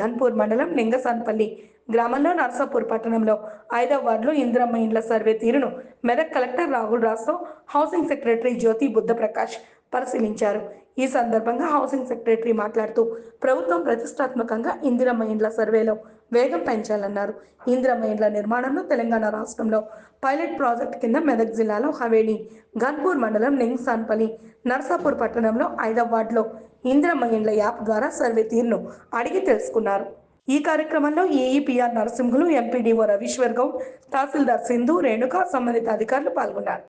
గన్పూర్ మండలం లింగసాన్పల్లి గ్రామంలో నర్సాపూర్ పట్టణంలో ఐదవ వార్డులో ఇందిరమ్మ ఇండ్ల సర్వే తీరును మెదక్ కలెక్టర్ రాహుల్ రాస్తో హౌసింగ్ సెక్రటరీ జ్యోతి బుద్ధప్రకాష్ పరిశీలించారు. ఈ సందర్భంగా హౌసింగ్ సెక్రటరీ మాట్లాడుతూ ప్రభుత్వం ప్రతిష్టాత్మకంగా ఇందిరమ్మ ఇండ్ల సర్వేలో వేగం పెంచాలన్నారు. ఇందిరమ్మ ఇండ్ల నిర్మాణంలో తెలంగాణ రాష్ట్రంలో పైలట్ ప్రాజెక్ట్ కింద మెదక్ జిల్లాలో హవేలీ గన్పూర్ మండలం లింగ్సాన్పల్లి నర్సాపూర్ పట్టణంలో ఐదవ వార్డులో ఇందిరమ్మ ఇండ్ల యాప్ ద్వారా సర్వే తీరును అడిగి తెలుసుకున్నారు ఈ కార్యక్రమంలో AE PR Narasimhulu MPDO Raveeshwar Goud tahsildar Sindhu Renuka సంబంధిత అధికారులు పాల్గొన్నారు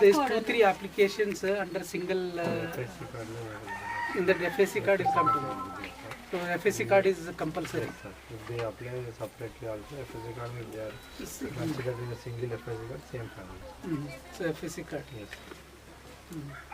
There's two, three applications uh, under single, uh, in that FSC card will come to me. So FSC card is compulsory. If they apply separately also, FSC card will be there. Consider it a single FSC card, same family. Mhm. So FSC card. Yes. So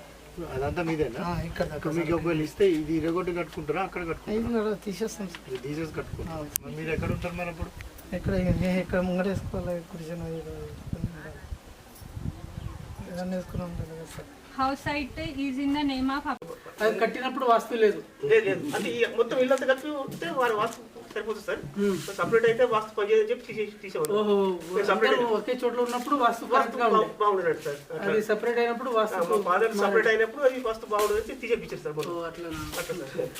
అదంతా మీదేనా? ఇక్కడ మీకు ఒకవేళ ఇస్తే ఇది ఇరగొట్టి కట్టుకుంటారా? అక్కడ కట్టుకుంటారా? తీసేస్తాం తీసేసి కట్టుకుంటారా? మరి మీరు ఎక్కడ ఉంటారు మరి అప్పుడు? ఇక్కడ ఏ- ఇక్కడ ముంగడ వేసుకోవాలి? కుడిచిన ఏదన్నా వేసుకుని ఉంటుంది కదా sir. House site is in the name of అది కట్టినప్పుడు వాస్తు లేదు. అంటే మొత్తం ఇల్లంతా కలిపి ఉంటే వారి వాస్తు సరిపోతుంది సార్ సపరేట్ అయితే వాస్తు పనిచేయని చెప్పి తీసేసి తీసేవారు ఓహో, separate అందరూ ఒకే చోట్ల ఉన్నప్పుడు వాస్తు కరెక్ట్ వాస్తు గా బా- ఉంది. బాగుండదు సార్ అట్లా. అది సెపరేట్ అయినప్పుడు ఆ, వాస్తు మా ఫాదర్ సపరేట్ అయినప్పుడు అది వాస్తు బాగుండదు అని తీసేపించారు సార్ మొత్తం. ఓ, అట్లనా. అట్లా sir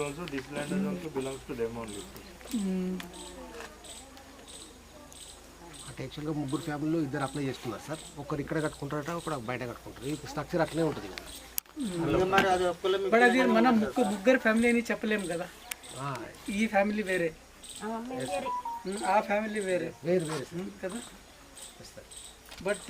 also this land also belongs to them only అంటే యాక్చువల్గా ముగ్గురు ఫ్యామిలీలో ఇద్దరు అప్లై చేసుకున్నారు సార్ ఒకరు ఇక్కడ కట్టుకుంటారట ఒకరు బయట కట్టుకుంటారు ఈ స్ట్రక్చర్ అట్లనే ఉంటుంది కదా బట్ అది మనం ముగ్గురు ముగ్గురు ఫ్యామిలీ అని చెప్పలేము కదా ఆ, ఈ ఫ్యామిలీ వేరే. ఆ ఫ్యామిలీ వేరే. వేరు వేరు. కదా? బట్